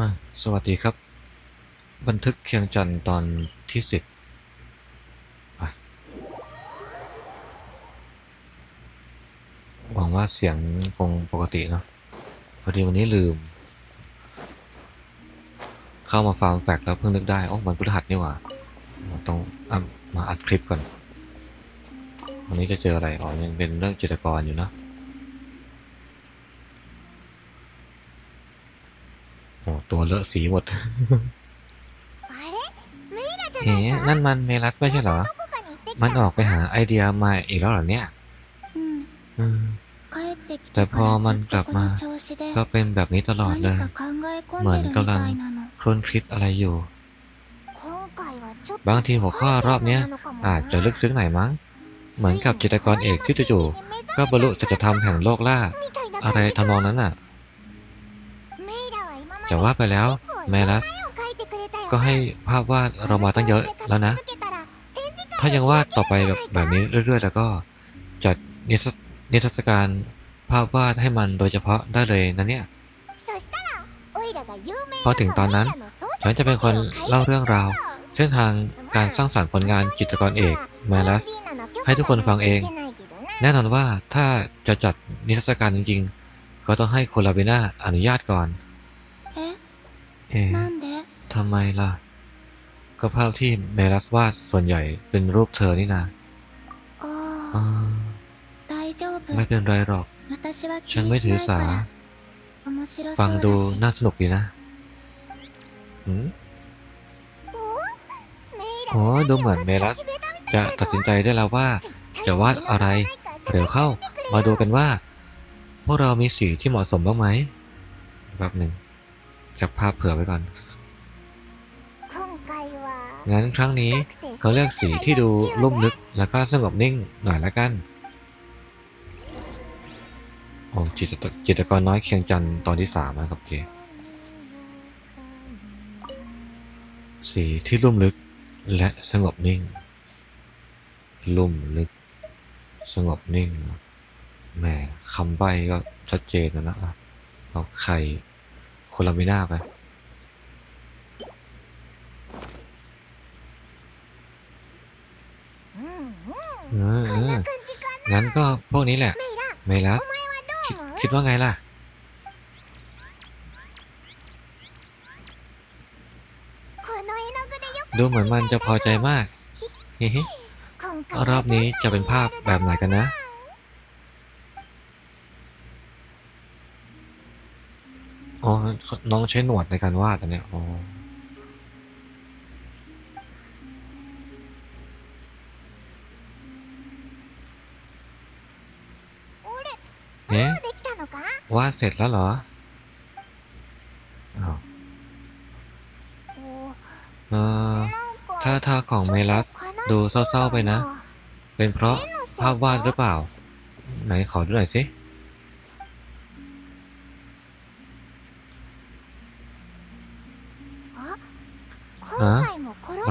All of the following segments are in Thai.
มาสวัสดีครับ บันทึกเคียงจันทร์ตอนที่สิบหวังว่าเสียงคงปกติเนาะพอดีวันนี้ลืม เข้ามาฟาร์มแฟกแล้วเพิ่งนึกได้โอ้มันพฤหัสนี่หว่าต้องอมาอัดคลิปก่อน วันนี้จะเจออะไรอ๋อยังเป็นเรื่องจิตรกรอยู่เนอะ โอ้ตัวเลอะสีหมด เอ๋นั่นมันเมลัสไม่ใช่เหรอ มันออกไปหาไอเดียมาอีกแล้วเหรอเนี่ยแต่พอมันกลับมา ก็เป็นแบบนี้ตลอดเลย เหมือนกำลังค้นคิดอะไรอยู่ บางทีหัวข้อรอบนี้อาจจะลึกซึ้งหน่อยมั้ง เหมือนกับจิตกรเอกที่จู่ๆก็บรรลุสัจธรรมแห่งโลกล่า อะไรทำนองนั้นอะ จะว่าไปแล้วเมลัส ก็ให้ภาพวาดเรามาตั้งเยอะแล้วนะ ถ้ายังวาดต่อไปแบบแบบนี้เรื่อยๆ แล้วก็จัดนิทรรศการภาพวาดให้มันโดยเฉพาะได้เลยนะเนี่ยพอถึงตอนนั้นฉันจะเป็นคนเล่าเรื่องราว เส้นทางการสร้างสรรค์ผลงานจิตรกรเอกแมลัส ให้ทุกคนฟังเอง แน่นอนว่าถ้าจะจัดนิทรรศการจริงๆ ก็ต้องให้โคลาเบนาอนุญาตก่อน เอ๊ะ なんで ทำไมล่ะ ก็ภาพที่เมลัสวาดส่วนใหญ่เป็นรูปเธอนี่นะ あ อ่า あ大丈夫 ไม่เป็นไรหรอก 私は ฉัน 気 ไม่ にし ถือ ない สา から面白 ฟัง そう ดู だし น่าสนุกดีนะหืมโอ้ดูเหมือนเมลัส จะตัดสินใจได้แล้วว่า จะวาดอะไร เร็วเข้า มาดูกันว่า พวกเรามีสีที่เหมาะสมบ้างไหมแป๊บหนึ่ง แคปภาพเผื่อไว้ก่อน งั้นครั้งนี้เขาเลือกสีที่ดูลุ่มลึกแล้วก็สงบนิ่งหน่อยละกัน โอ้จิตรจิตรกรน้อยเคียงจันทร์ตอนที่สามนะครับโอเคสีที่ลุ่มลึกและสงบนิ่ง ลุ่มลึก สงบนิ่งแหมคำใบ้ก็ชัดเจนนะนะอะเอาไข่ โคลามิน่าไปเออเอองั้นก็พวกนี้แหละเมลัสคิดคิดว่าไงล่ะ ดูเหมือนมันจะพอใจมากฮิฮิรอบนี้จะเป็นภาพแบบไหนกันนะ อน้องใช้หนวดในการวาดอันเนี้ยอ๋อเอ๊วาดเสร็จแล้วเหรอเออถ้าทาของเมลัสดูเศร้าๆไปนะ เป็นเพราะภาพวาดหรือเปล่า ไหนขอดูหน่อยสิ ฮะ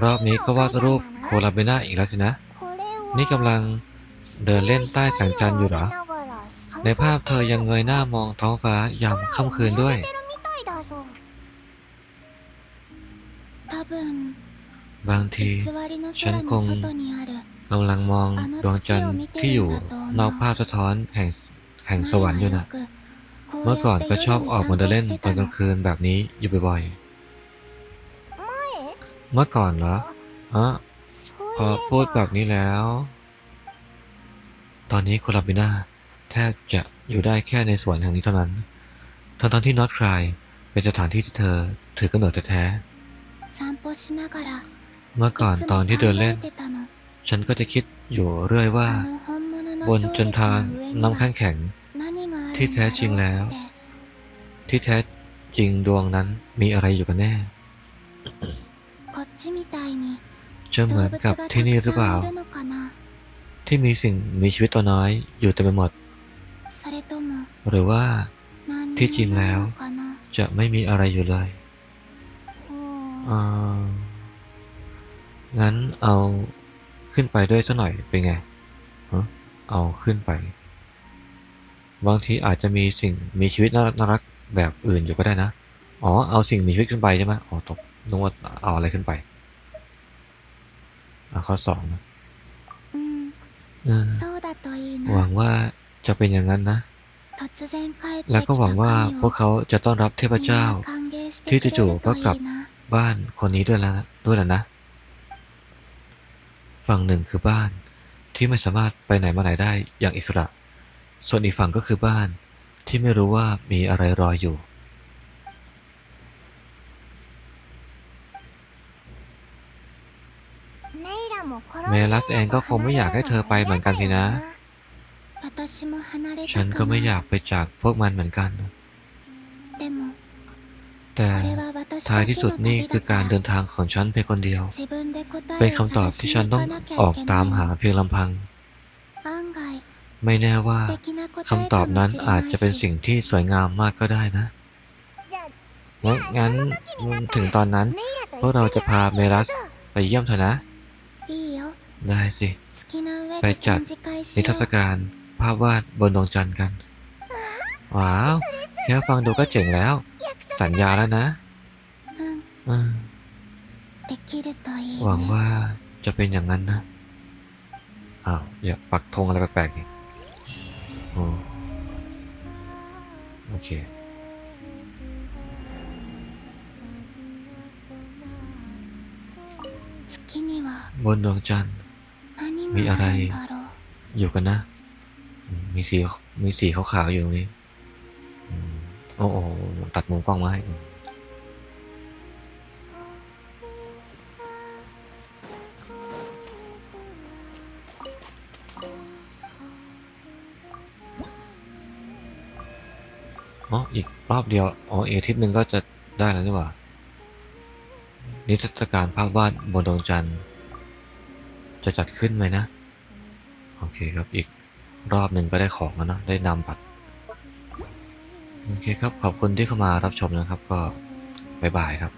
รอบนี้ก็วาดรูปโคลาเบน่าอีกแล้วสินะ นี่กำลังเดินเล่นใต้แสงจันทร์อยู่หรอ ในภาพเธอยังเงยหน้ามองท้องฟ้ายามค่ำคืนด้วย บางที ฉันคงกำลังมองดวงจันทร์ที่อยู่นอกภาพสะท้อนแห่งแห่งสวรรค์อยู่นะ เมื่อก่อนก็ชอบออกมาเดินเล่นตอนกลางคืนแบบนี้อยู่บ่อยๆ เมื่อก่อนเหรออะพอพูดแบบนี้แล้ว ตอนนี้โคลาบิน่าแทบจะอยู่ได้แค่ในสวนแห่งนี้เท่านั้น ทั้งตอนที่นอตไครเป็นสถานที่ที่เธอถือกำเนิดแท้เมื่อก่อนตอนที่เดินเล่น ฉันก็จะคิดอยู่เรื่อยว่า บนจนทานน้ำข้างแข็ง ที่แท้จริงแล้ว ที่แท้จริงดวงนั้นมีอะไรอยู่กันแน่ จะเหมือนกับที่นี่หรือเปล่า ที่มีสิ่งมีชีวิตตัวน้อยอยู่เต็มไปหมด หรือว่าที่จริงแล้วจะไม่มีอะไรอยู่เลยเงั้นเอาขึ้นไปด้วยสักหน่อยเป็นไง เอาขึ้นไป บางทีอาจจะมีสิ่งมีชีวิตน่ารักน่ารักแบบอื่นอยู่ก็ได้นะ อ๋อ เอาสิ่งมีชีวิตขึ้นไปใช่ไหมอ๋อตกนึกว่าเอาอะไรขึ้นไป อ่ะข้อสองนะ うん เออ そうだといい หวั なん ว่าจะเป็นอย่างนั้นนะ 突然帰って แล้ว き ก็ た หวังว่า 神 พวก を เขาจะต้อนรับเทพ みん เจ้า な歓迎して ที่ くれる จู่ๆก็ とい กลับ いな บ้านคนนี้ด้วยแล้วนะด้วยแล้วนะ ฝั่งหนึ่งคือบ้านที่ไม่สามารถไปไหนมาไหนได้อย่างอิสระ ส่วนอีกฝั่งก็คือบ้านที่ไม่รู้ว่ามีอะไรรออยู่ เมลัสเองก็คงไม่อยากให้เธอไปเหมือนกันสินะ ฉันก็ไม่อยากไปจากพวกมันเหมือนกัน แต่ท้ายที่สุดนี่คือการเดินทางของฉันเพียงคนเดียว เป็นคำตอบที่ฉันต้องออกตามหาเพียงลำพัง ไม่แน่ว่าคำตอบนั้นอาจจะเป็นสิ่งที่สวยงามมากก็ได้นะงั้นถึงตอนนั้น พวกเราจะพาเมลัสไปเยี่ยมเธอนะ ได้สิ ไปจัดนิทรรศการภาพวาดบนดวงจันทร์กัน ว้าว แค่ฟังดูก็เจ๋งแล้ว สัญญาแล้วนะหวังว่าจะเป็นอย่างนั้นนะ อ้าวอย่าปักธงอะไรแปลกๆนี่โอเคบนดวงจันทร์ มีอะไรอยู่กันนะ มีสีมีสีขาวๆอยู่ตรงนี้โอ้โหตัดมุมกล้องมาให้เอ๋ออีกรอบเดียว อ๋อ เอทิปหนึ่งก็จะได้แล้วนี่หว่า นิทรรศการภาคบ้านบนดวงจันทร์ จะจัดขึ้นไหมนะ โอเคครับอีกรอบหนึ่งก็ได้ของแล้วเนะได้นำบัตร โอเคครับ ขอบคุณที่เข้ามารับชมนะครับ ก็บ๊ายบายครับ